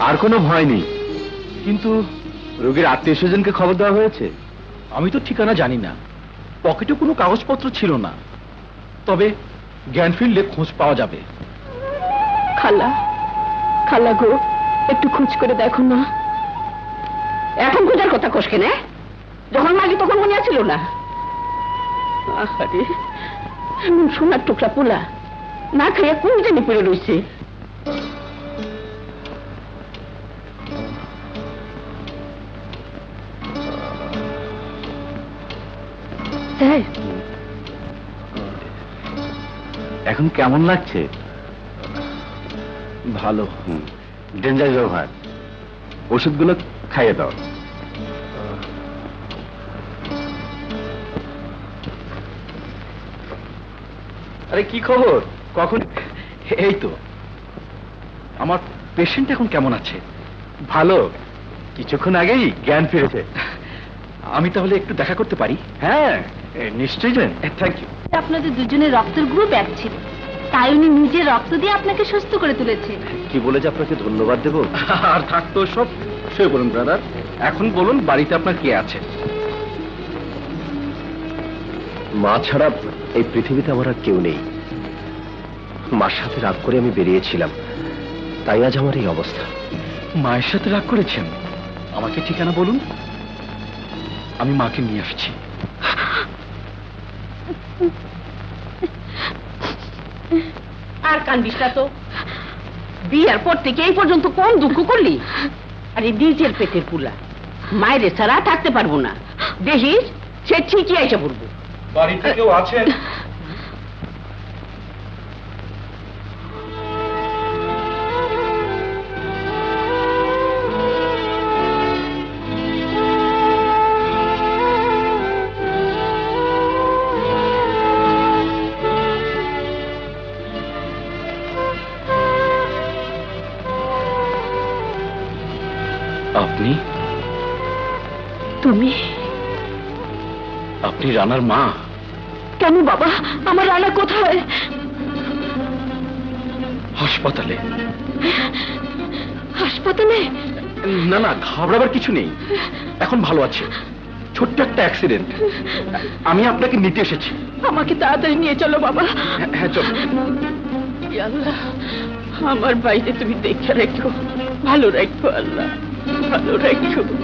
আর কোনো ভয় নেই। কিন্তু রোগীর আত্মীয় স্বজনকে খবর দেওয়া হয়েছে? আমি তো ঠিকানা জানি না। পকেটে কোনো কাগজপত্র ছিল না। তবে জ্ঞান ফিরলে খোঁজ পাওয়া যাবে। খালা খালা গো একটু খোঁজ করে দেখো না। এখন খোঁজার কথা কোষ কেনে? যখন মাগি তখন মনে ছিল না? সোনার টুকরা পোলা। না খাইয়া কোন জানি পড়ে রইছে? এখন কেমন লাগছে? ভালো ডেঞ্জার ব্যবহার। ওষুধগুলো খাইয়ে দাও। আরে, কি খবর? কখন? এই তো। আমার পেশেন্ট এখন কেমন আছে? ভালো। কিছুক্ষণ আগেই জ্ঞান ফিরেছে। আমি তাহলে একটু দেখা করতে পারি? হ্যাঁ। নিশ্চয়ই যান থ্যাংক ইউ আপনাদের দুজনের রক্তের গ্রুপ এক ছিল। তাই উনি নিজের রক্ত দিয়ে আপনাকে সুস্থ করে তুলেছে। কি বলে যে আপনাকে ধন্যবাদ দেবো? আর থাকতো সব। শুয়ে বলুন ব্রাদার এখন বলুন বাড়িতে আপনার কে আছে? মা ছাড়া এই পৃথিবীতে আমার আর কেউ নেই। মার সাথে রাগ করে আমি বেরিয়েছিলাম। তাই আজ আমার এই অবস্থা। মায়ের সাথে রাগ করেছেন? আমাকে ঠিকানা বলুন। আমি মাকে নিয়ে আসছি। আর কান্দিস না তো বিয়ার পর থেকে এই পর্যন্ত কোন দুঃখ করলি? আরে, নিজের পেটের পুলা। মায়ের ছাড়া থাকতে পারব না। দেখিস, সে ঠিকই আইসা পড়ব। বাড়িতে কেউ আছেন? আপনি? তুমি? আপনি রানার মা। কেন বাবা? আমার রানা কোথায়? হাসপাতালে। হাসপাতালে? না না ঘাবড়াবার কিছু নেই। এখন ভালো আছে। ছোট্ট একটা অ্যাক্সিডেন্ট আমি আপনাকে নিতে এসেছি। আমাকে তাড়াতাড়ি নিয়ে চলো বাবা। হ্যাঁ, হ্যাঁ চলো। আল্লাহ। আমার বাইরে তুমি দেখে রেখো। ভালো রাখো আল্লাহ ভালো রাখো।